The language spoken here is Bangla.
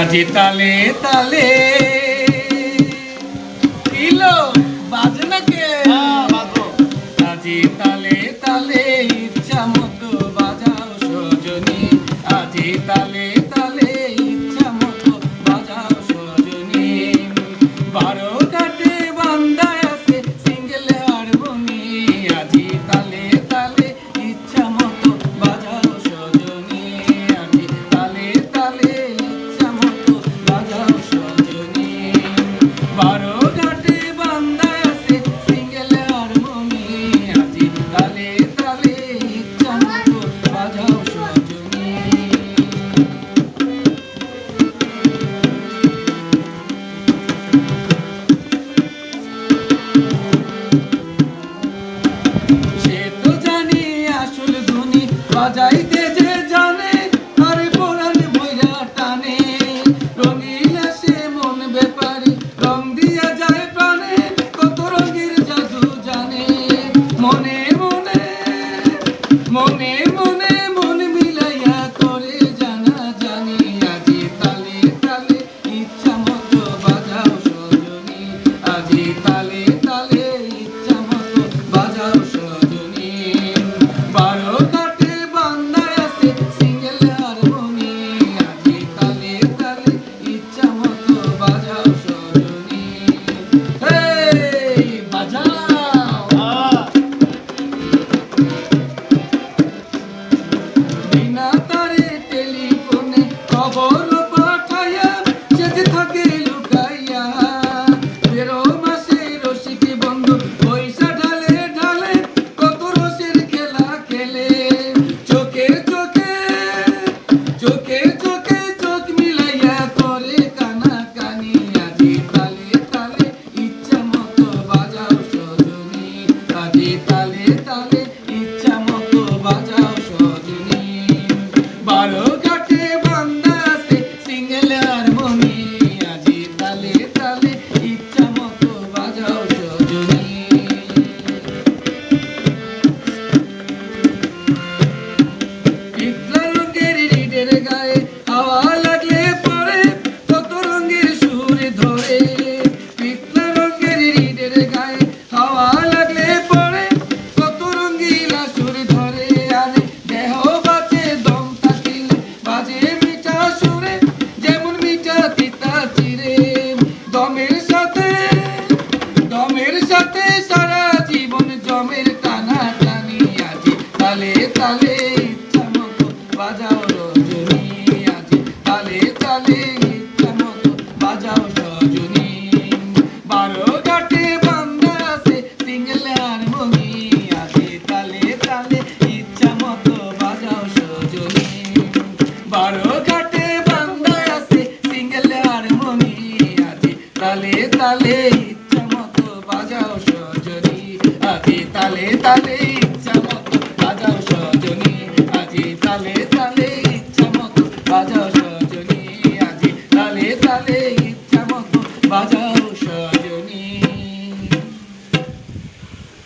আজি তালে তালে কিলো হ্যাঁ, আজি তালে তালে Italita, Italita. dale, dale,